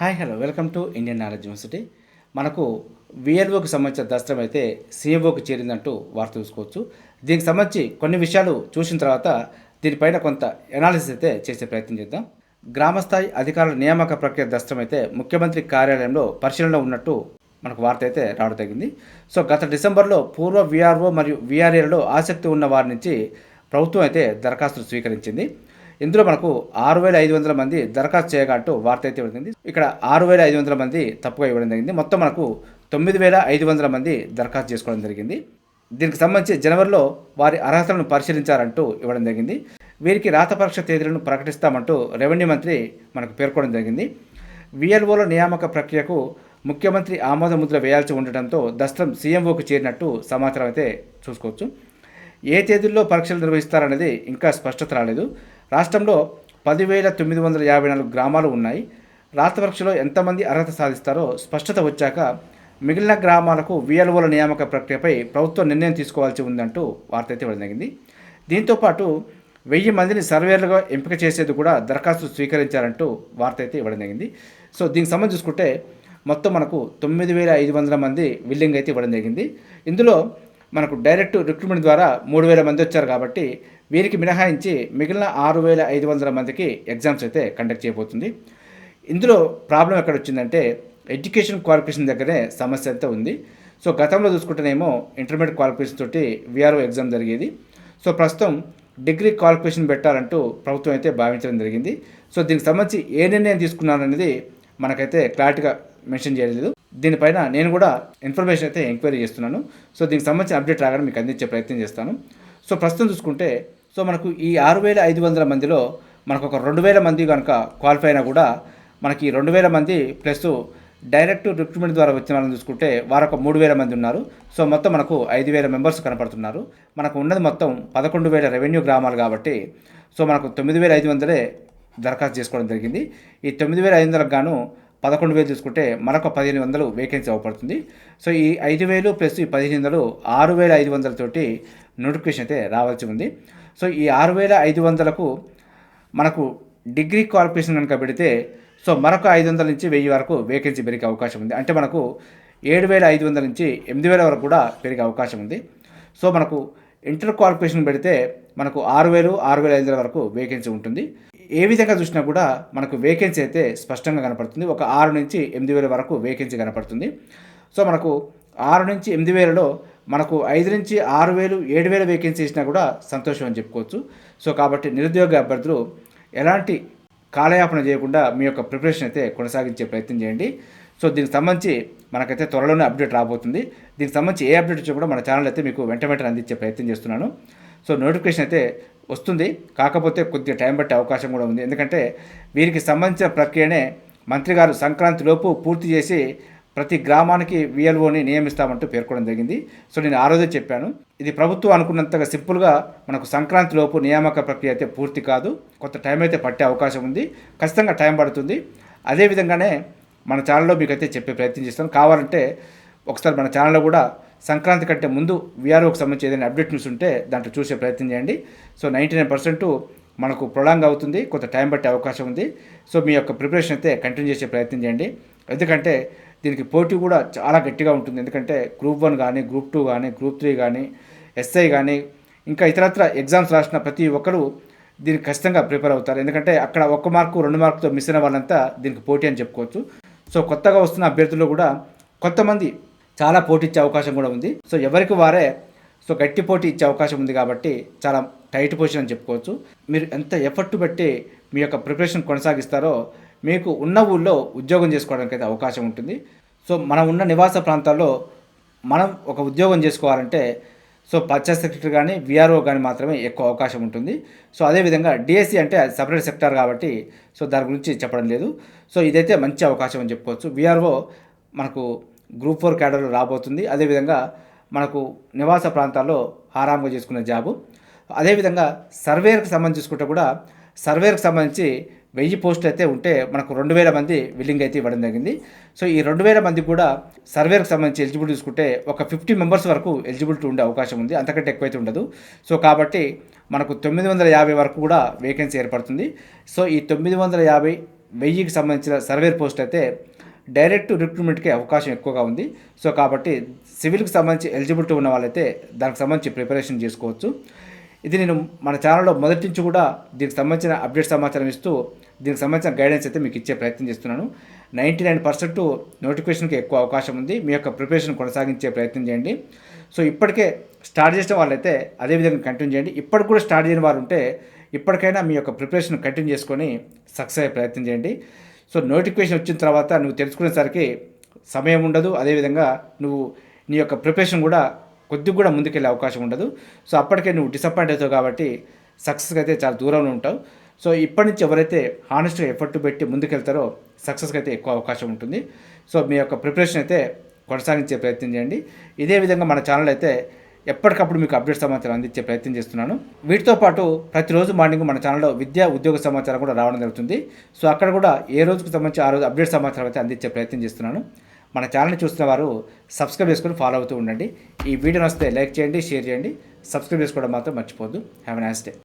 Hi hello welcome to Indian knowledge university మనకు విఎల్ఓకి సంబంధించిన దస్త్రం అయితే సిఎంఓకి చేరిందంటూ వార్త చూసుకోవచ్చు. దీనికి సంబంధించి కొన్ని విషయాలు చూసిన తర్వాత దీనిపైన కొంత ఎనాలిసిస్ అయితే చేసే ప్రయత్నం చేద్దాం. గ్రామస్థాయి అధికారుల నియామక ప్రక్రియ దస్త్రం అయితే ముఖ్యమంత్రి కార్యాలయంలో పరిశీలనలో ఉన్నట్టు మనకు వార్త అయితే రావడం తగ్గింది సో గత డిసెంబర్లో పూర్వ విఆర్ఓ మరియు విఆర్ఏలలో ఆసక్తి ఉన్న వారి నుంచి ప్రభుత్వం అయితే దరఖాస్తులు స్వీకరించింది. ఇందులో మనకు ఆరు వేల ఐదు వందల మంది దరఖాస్తు చేయగా అంటూ వార్త అయితే ఇవ్వడం ఇక్కడ ఆరు వేల ఐదు వందల మంది తప్పుగా ఇవ్వడం జరిగింది. మొత్తం మనకు తొమ్మిది వేల ఐదు వందల మంది దరఖాస్తు చేసుకోవడం జరిగింది. దీనికి సంబంధించి జనవరిలో వారి అర్హతలను పరిశీలించారంటూ ఇవ్వడం జరిగింది. వీరికి రాత పరీక్ష తేదీలను ప్రకటిస్తామంటూ రెవెన్యూ మంత్రి మనకు పేర్కొనడం జరిగింది. విఎల్ఓల నియామక ప్రక్రియకు ముఖ్యమంత్రి ఆమోద ముద్ర వేయాల్సి ఉండటంతో దస్త్రం సీఎంఓకు చేరినట్టు సమాచారం అయితే చూసుకోవచ్చు. ఏ తేదీల్లో పరీక్షలు నిర్వహిస్తారనేది ఇంకా స్పష్టత రాలేదు. రాష్ట్రంలో పదివేల తొమ్మిది వందల యాభై నాలుగు గ్రామాలు ఉన్నాయి. రాత పరీక్షలో ఎంతమంది అర్హత సాధిస్తారో స్పష్టత వచ్చాక మిగిలిన గ్రామాలకు విఎల్ఓల నియామక ప్రక్రియపై ప్రభుత్వం నిర్ణయం తీసుకోవాల్సి ఉందంటూ వార్త అయితే ఇవ్వడం జరిగింది దీంతోపాటు వెయ్యి మందిని సర్వేలుగా ఎంపిక చేసేది కూడా దరఖాస్తు స్వీకరించారంటూ వార్త అయితే ఇవ్వడం జరిగింది సో దీనికి సంబంధించి చూసుకుంటే మొత్తం మనకు తొమ్మిది వేల ఐదు వందల మంది విల్లింగ్ అయితే ఇవ్వడం జరిగింది ఇందులో మనకు డైరెక్ట్ రిక్రూట్మెంట్ ద్వారా మూడు వేల మంది వచ్చారు కాబట్టి వీరికి మినహాయించి మిగిలిన ఆరు వేల ఐదు వందల మందికి ఎగ్జామ్స్ అయితే కండక్ట్ చేయబోతుంది. ఇందులో ప్రాబ్లం ఎక్కడ వచ్చిందంటే ఎడ్యుకేషన్ క్వాలిఫికేషన్ దగ్గరనే సమస్య అయితే ఉంది. సో గతంలో చూసుకుంటేనేమో ఇంటర్మీడియట్ క్వాలిఫికేషన్ తోటి విఆర్ఓ ఎగ్జామ్ జరిగేది. సో ప్రస్తుతం డిగ్రీ క్వాలిఫికేషన్ పెట్టాలంటూ ప్రభుత్వం అయితే భావించడం జరిగింది. సో దీనికి సంబంధించి ఏ నిర్ణయం తీసుకున్నారనేది మనకైతే క్లారిటీగా మెన్షన్ చేయలేదు దీనిపైన నేను కూడా ఇన్ఫర్మేషన్ అయితే ఎంక్వైరీ చేస్తున్నాను. సో దీనికి సంబంధించిన అప్డేట్ రాగానే మీకు అందించే ప్రయత్నం చేస్తాను. సో ప్రస్తుతం చూసుకుంటే సో మనకు ఈ ఆరు వేల ఐదు వందల మందిలో మనకు ఒక రెండు వేల మంది కనుక క్వాలిఫై అయినా కూడా మనకి రెండు వేల మంది ప్లస్ డైరెక్ట్ రిక్రూట్మెంట్ ద్వారా వచ్చిన వాళ్ళని చూసుకుంటే వారొక మూడు వేల మంది ఉన్నారు. సో మొత్తం మనకు ఐదు వేల మెంబర్స్ కనపడుతున్నారు. మనకు ఉన్నది మొత్తం పదకొండు వేల రెవెన్యూ గ్రామాలు కాబట్టి సో మనకు తొమ్మిది వేల ఐదు వందలే దరఖాస్తు చేసుకోవడం జరిగింది. ఈ తొమ్మిది వేల ఐదు వందలకు గాను పదకొండు వేలు చూసుకుంటే మరొక పదిహేను వందలు వేకెన్సీ అవ్వబడుతుంది సో ఈ ఐదు వేలు ప్లస్ ఈ పదిహేను వందలు ఆరు వేల ఐదు వందలతోటి నోటిఫికేషన్ అయితే రావాల్సి ఉంది. సో ఈ ఆరు వేల ఐదు వందలకు మనకు డిగ్రీ క్వాలిఫికేషన్ కనుక పెడితే సో మరొక ఐదు వందల నుంచి వెయ్యి వరకు వేకెన్సీ పెరిగే అవకాశం ఉంది. అంటే మనకు ఏడు వేల ఐదు వందల నుంచి ఎనిమిది వేల వరకు కూడా పెరిగే అవకాశం ఉంది. సో మనకు ఇంటర్ క్వాలిఫికేషన్ పెడితే మనకు ఆరు వేలు ఆరు వేల ఐదు వందల వరకు వేకెన్సీ ఉంటుంది. ఏ విధంగా చూసినా కూడా మనకు వేకెన్సీ అయితే స్పష్టంగా కనపడుతుంది. ఒక ఆరు నుంచి ఎనిమిది వేల వరకు వేకెన్సీ కనపడుతుంది. సో మనకు ఆరు నుంచి ఎనిమిది వేలలో మనకు ఐదు నుంచి ఆరు వేలు ఏడు వేల వేకెన్సీ ఇచ్చినా కూడా సంతోషం అని చెప్పుకోవచ్చు. సో కాబట్టి నిరుద్యోగ అభ్యర్థులు ఎలాంటి కాలయాపన చేయకుండా మీ యొక్క ప్రిపరేషన్ అయితే కొనసాగించే ప్రయత్నం చేయండి. సో దీనికి సంబంధించి మనకైతే త్వరలోనే అప్డేట్ రాబోతుంది. దీనికి సంబంధించి ఏ అప్డేట్ వచ్చినా కూడా మన ఛానల్ అయితే మీకు వెంట వెంటనే అందించే ప్రయత్నం చేస్తున్నాను. సో నోటిఫికేషన్ అయితే వస్తుంది. కాకపోతే కొద్దిగా టైం పట్టే అవకాశం కూడా ఉంది. ఎందుకంటే వీరికి సంబంధించిన ప్రక్రియనే మంత్రి గారు సంక్రాంతి లోపు పూర్తి చేసి ప్రతి గ్రామానికి విఎల్ఓని నియమిస్తామంటూ పేర్కొనడం జరిగింది. సో నేను ఆ రోజే చెప్పాను. ఇది ప్రభుత్వం అనుకున్నంతగా సింపుల్గా మనకు సంక్రాంతి లోపు నియామక ప్రక్రియ అయితే పూర్తి కాదు. కొంత టైం అయితే పట్టే అవకాశం ఉంది. ఖచ్చితంగా టైం పడుతుంది. అదేవిధంగానే మన ఛానల్లో మీకు అయితే చెప్పే ప్రయత్నం చేస్తాను. కావాలంటే ఒకసారి మన ఛానల్లో కూడా సంక్రాంతి కంటే ముందు విఆర్ఓకి సంబంధించి ఏదైనా అప్డేట్ న్యూస్ ఉంటే దాంట్లో చూసే ప్రయత్నం చేయండి. సో నైంటీ నైన్ పర్సెంట్ మనకు ప్రొలాంగ్ అవుతుంది కొంత టైం పట్టే అవకాశం ఉంది. సో మీ యొక్క ప్రిపరేషన్ అయితే కంటిన్యూ చేసే ప్రయత్నం చేయండి. ఎందుకంటే దీనికి పోటీ కూడా చాలా గట్టిగా ఉంటుంది. ఎందుకంటే గ్రూప్ వన్ కానీ గ్రూప్ టూ కానీ గ్రూప్ త్రీ కానీ ఎస్ఐ కానీ ఇంకా ఇతరత్ర ఎగ్జామ్స్ రాసిన ప్రతి ఒక్కరు దీనికి ఖచ్చితంగా ప్రిపేర్ అవుతారు. ఎందుకంటే అక్కడ ఒక్క మార్కు రెండు మార్కుతో మిస్ అయిన వాళ్ళంతా దీనికి పోటీ అని చెప్పుకోవచ్చు. సో కొత్తగా వస్తున్న అభ్యర్థులు కూడా కొంతమంది చాలా పోటీ ఇచ్చే అవకాశం కూడా ఉంది. సో ఎవరికి వారే సో గట్టి పోటీ ఇచ్చే అవకాశం ఉంది కాబట్టి చాలా టైట్ పొజిషన్ అని చెప్పుకోవచ్చు. మీరు ఎంత ఎఫర్ట్ పెట్టి మీ యొక్క ప్రిపరేషన్ కొనసాగిస్తారో మీకు ఉన్న ఊళ్ళో ఉద్యోగం చేసుకోవడానికి అయితే అవకాశం ఉంటుంది. సో మనం ఉన్న నివాస ప్రాంతాల్లో మనం ఒక ఉద్యోగం చేసుకోవాలంటే సో పంచాయత్ సెక్రటరీ కానీ విఆర్ఓ కానీ మాత్రమే ఎక్కువ అవకాశం ఉంటుంది. సో అదేవిధంగా డిఎస్సి అంటే సపరేట్ సెక్టార్ కాబట్టి సో దాని గురించి చెప్పడం లేదు. సో ఇదైతే మంచి అవకాశం అని చెప్పుకోవచ్చు. విఆర్ఓ మనకు గ్రూప్ ఫోర్ క్యాడర్లో రాబోతుంది. అదేవిధంగా మనకు నివాస ప్రాంతాల్లో ఆరాంగా చేసుకునే జాబు. అదేవిధంగా సర్వేయర్కి సంబంధించి చూసుకుంటే కూడా సర్వేయర్కి సంబంధించి వెయ్యి పోస్టులు అయితే ఉంటే మనకు రెండు వేల మంది విల్లింగ్ అయితే ఇవ్వడం జరిగింది. సో ఈ రెండు వేల మంది కూడా సర్వేకి సంబంధించి ఎలిజిబిలిటీ చూసుకుంటే ఒక ఫిఫ్టీ మెంబర్స్ వరకు ఎలిజిబిలిటీ ఉండే అవకాశం ఉంది. అంతకంటే ఎక్కువైతే ఉండదు. సో కాబట్టి మనకు తొమ్మిది వందల యాభై వరకు కూడా వేకెన్సీ ఏర్పడుతుంది. సో ఈ తొమ్మిది వందల యాభై వెయ్యికి సంబంధించిన సర్వేర్ పోస్ట్ అయితే డైరెక్ట్ రిక్రూట్మెంట్కి అవకాశం ఎక్కువగా ఉంది. సో కాబట్టి సివిల్కి సంబంధించి ఎలిజిబిలిటీ ఉన్న వాళ్ళైతే దానికి సంబంధించి ప్రిపరేషన్ చేసుకోవచ్చు. ఇది నేను మన ఛానల్లో మొదటి నుంచి కూడా దీనికి సంబంధించిన అప్డేట్ సమాచారం ఇస్తూ దీనికి సంబంధించిన గైడెన్స్ అయితే మీకు ఇచ్చే ప్రయత్నం చేస్తున్నాను. నైంటీ నైన్ పర్సెంట్ నోటిఫికేషన్కి ఎక్కువ అవకాశం ఉంది. మీ యొక్క ప్రిపరేషన్ కొనసాగించే ప్రయత్నం చేయండి. సో ఇప్పటికే స్టార్ట్ చేసిన వాళ్ళైతే అదేవిధంగా కంటిన్యూ చేయండి. ఇప్పటికి కూడా స్టార్ట్ చేయని వారు ఉంటే ఇప్పటికైనా మీ యొక్క ప్రిపరేషన్ కంటిన్యూ చేసుకొని సక్సెస్ అయ్యే ప్రయత్నం చేయండి. సో నోటిఫికేషన్ వచ్చిన తర్వాత నువ్వు తెలుసుకునేసరికి సమయం ఉండదు. అదేవిధంగా నువ్వు నీ యొక్క ప్రిపరేషన్ కూడా కొద్దిగా కూడా ముందుకెళ్ళే అవకాశం ఉండదు. సో అప్పటికే నువ్వు డిసప్పాయింట్ అవుతావు కాబట్టి సక్సెస్కి అయితే చాలా దూరంలో ఉంటావు. సో ఇప్పటి నుంచి ఎవరైతే హానెస్ట్గా ఎఫర్ట్ పెట్టి ముందుకెళ్తారో సక్సెస్కి అయితే ఎక్కువ అవకాశం ఉంటుంది. సో మీ యొక్క ప్రిపరేషన్ అయితే కొనసాగించే ప్రయత్నం చేయండి. ఇదే విధంగా మన ఛానల్ అయితే ఎప్పటికప్పుడు మీకు అప్డేట్ సమాచారం అందించే ప్రయత్నం చేస్తున్నాను. వీటితో పాటు ప్రతిరోజు మార్నింగ్ మన ఛానల్లో విద్యా ఉద్యోగ సమాచారం కూడా రావడం జరుగుతుంది. సో అక్కడ కూడా ఏ రోజుకు సంబంధించి ఆ రోజు అప్డేట్ సమాచారం అయితే అందించే ప్రయత్నం చేస్తున్నాను. మన ఛానల్ని చూస్తున్న వారు సబ్స్క్రైబ్ చేసుకొని ఫాలో అవుతూ ఉండండి. ఈ వీడియో వస్తే లైక్ చేయండి షేర్ చేయండి. సబ్స్క్రైబ్ చేసుకోవడం మాత్రం మర్చిపోద్దు హ్యావ్ ఎ నైస్ డే